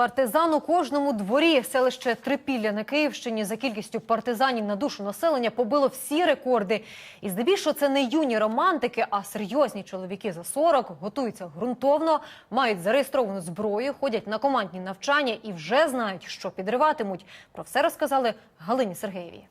Партизан у кожному дворі. Селище Трипілля на Київщині за кількістю партизанів на душу населення побило всі рекорди. І здебільшого це не юні романтики, а серйозні чоловіки за 40, готуються ґрунтовно, мають зареєстровану зброю, ходять на командні навчання і вже знають, що підриватимуть. Про все розказали Галині Сергеєвій.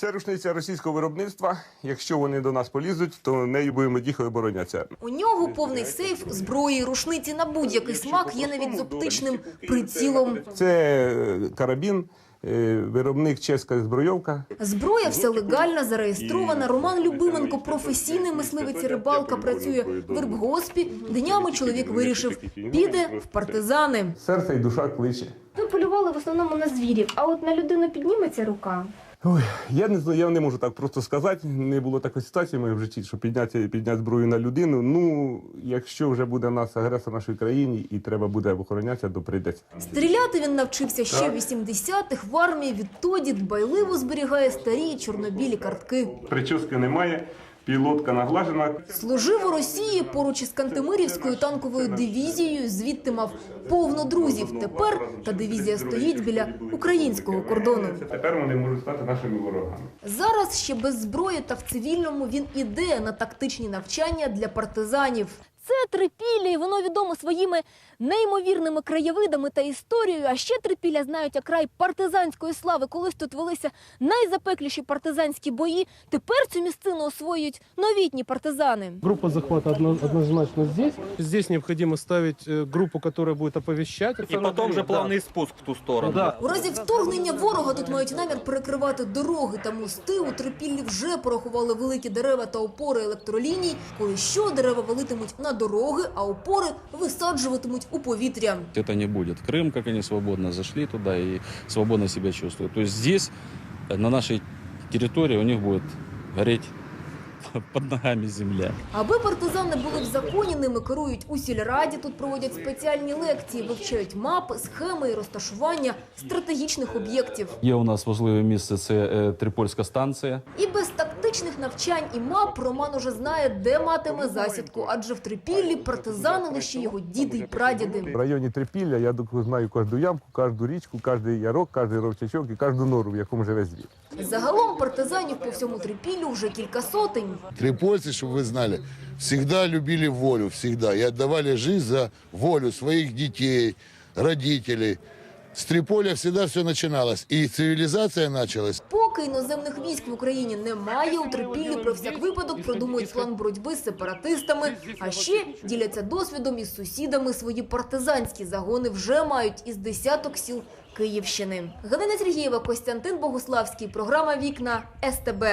Це рушниця російського виробництва. Якщо вони до нас полізуть, то нею будемо тихо оборонятися. У нього повний сейф зброї, рушниці на будь-який смак є навіть з оптичним прицілом. Це е, карабін, е, виробник чеська збройовка. Зброя вся легальна, зареєстрована. Роман Любименко, професійний мисливець рибалка, працює в Ірбгоспі. Днями чоловік вирішив, піде в партизани. Серце і душа кличе. Ви полювали в основному на звірів, а от на людину підніметься рука. Ой, я не я не можу так просто сказати. Не було такої ситуації в моєму житті, що підняти, підняти зброю на людину. Ну, якщо вже буде нас агресор в нашій країні і треба буде охоронятися, то прийдеться. Стріляти він навчився ще в 80-х в армії. Відтоді дбайливо зберігає старі чорнобілі картки. Прически немає, пілотка наглажена. Служив у Росії поруч із Кантемирівською танковою дивізією. Звідти мав повно друзів. Тепер та дивізія стоїть біля українського кордону. Тепер вони можуть стати нашими ворогами. Зараз ще без зброї та в цивільному він іде на тактичні навчання для партизанів. Це трипілля, і воно відомо своїми неймовірними краєвидами та історією. А ще трипілля знають як край партизанської слави. Колись тут велися найзапекліші партизанські бої. Тепер цю місцину освоюють новітні партизани. Группа захвата одно- однозначно здесь. Здесь необходимо ставить э, группу, которая будет оповещать. И потом же плавный спуск в ту сторону. Да. У разі вторгнення ворога тут мають намір перекривати дороги та мости. У трипіллі вже порахували великі дерева та опори електроліній. Коли що, дерева валитимуть на дороги, а опори висаджуватимуть у повітря. это не будет. Крым, как они свободно зашли туда и свободно себя чувствуют. То есть здесь, э, на нашей территории, у них будет гореть под ногами земля. Аби партизани були в законі, ними керують у сільраді. Тут проводять спеціальні лекції, вивчають мапи, схеми і розташування стратегічних об'єктів. Є у нас важливе місце, це е, Трипольська станція. І без тактичних навчань і мап Роман уже знає, де матиме засідку, адже в Трипіллі партизани лише його діди й прадіди. В районі Трипілля я док- знаю кожну ямку, кожну річку, кожний ярок, кожний ровчачок і кожну нору, в якому живе звір. Загалом партизанів по всьому Трипіллю вже кілька сотень. Трипольцы, чтобы вы знали, всегда любили волю, всегда. И отдавали жизнь за волю своих детей, родителей. С Триполя всегда все начиналось. И цивилизация началась. Поки іноземних військ в Україні немає, у Трипіллі про всяк випадок продумують план боротьби з сепаратистами, а ще діляться досвідом із сусідами. Свої партизанські загони вже мають із десяток сіл Київщини. Галина Сергієва, Костянтин Богуславський. Програма Вікна СТБ.